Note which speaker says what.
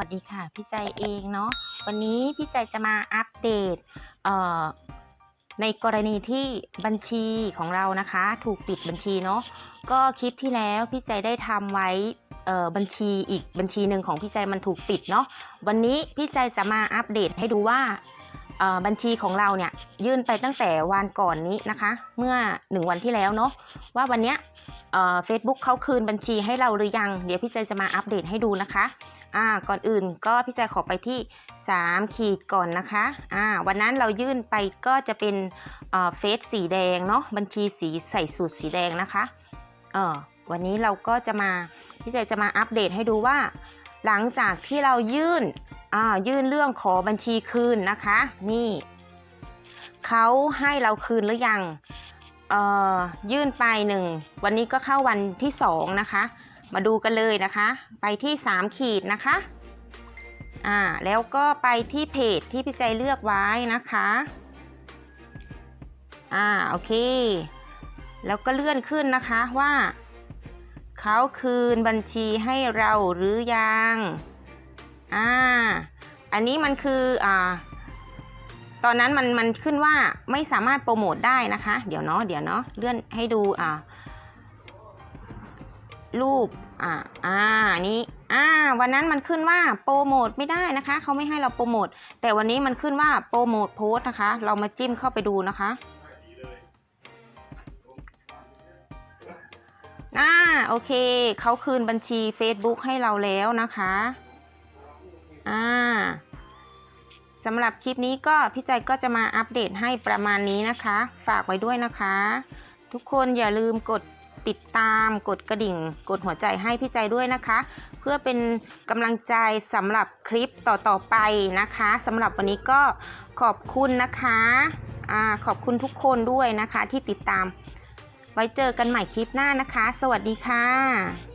Speaker 1: วัสดีค่ะ พี่ใจเองเนาะวันนี้พี่ใจจะมาอัปเดตในกรณีที่บัญชีของเรานะคะ ถูกปิดบัญชีเนาะก็คลิปที่แล้วพี่ใจได้ทำไว้บัญชีอีกบัญชีหนึ่งของพี่ใจมันถูกปิดเนาะวันนี้พี่ใจจะมาอัปเดตให้ดูว่าบัญชีของเราเนี่ยยื่นไปตั้งแต่วันก่อนนี้นะคะ เมื่อหนึ่งวันที่แล้วเนาะว่าวันเนี้ยเฟซบุ๊กเขาคืนบัญชีให้เราหรือยัง เดี๋ยวพี่ใจจะมาอัปเดตให้ดูนะคะ อ่าก่อนอื่นก็พี่แจขอไปที่ 3 ขีดก่อนนะคะอ่าวันนั้นเรายื่นไปก็จะเป็นเอ่อเฟซสีแดงเนาะบัญชีสีใส่สูตรสีแดงนะคะเออวันนี้เราก็จะมาพี่แจจะมาอัปเดตให้ดูว่า หลังจากที่เรายื่นอ่ายื่นเรื่องขอบัญชีคืนนะคะ นี่เขาให้เราคืนหรือยังเอ่อยื่นไปหนึ่งวันนี้ก็เข้าวันที่สองนะคะ มาดูกันเลยนะคะ ไปที่ 3 ขีดนะคะ อ่า แล้วก็ไปที่เพจที่พี่ใจเลือกไว้นะคะ อ่า โอเค แล้วก็เลื่อนขึ้นนะคะว่า เขาคืนบัญชีให้เราหรือยัง อ่า อันนี้มันคือ อ่า ตอนนั้นมันมันขึ้นว่าไม่สามารถโปรโมทได้นะคะ เดี๋ยวเนาะ เดี๋ยวเนาะ เลื่อนให้ดู อ่า รูป อ่า อ่า นี้ อ่า วันนั้นมันขึ้นว่าโปรโมทไม่ได้นะคะ เขาไม่ให้เราโปรโมท แต่วันนี้มันขึ้นว่าโปรโมทโพสนะคะ เรามาจิ้มเข้าไปดูนะคะอ่า โอเค เขาคืนบัญชี Facebook ให้เราแล้วนะคะ อ่าสำหรับคลิปนี้ก็พี่ใจก็จะมาอัปเดตให้ประมาณนี้นะคะ ฝากไว้ด้วยนะคะ ทุกคนอย่าลืมกด ติดตามกดกระดิ่ง กดหัวใจให้พี่ใจด้วยนะคะ เพื่อเป็นกำลังใจสำหรับคลิปต่อๆไปนะคะสำหรับวันนี้ก็ขอบคุณนะคะอขอบคุณทุกคนด้วยนะคะที่ติดตาม ไว้เจอกันใหม่คลิปหน้านะคะ สวัสดีค่ะ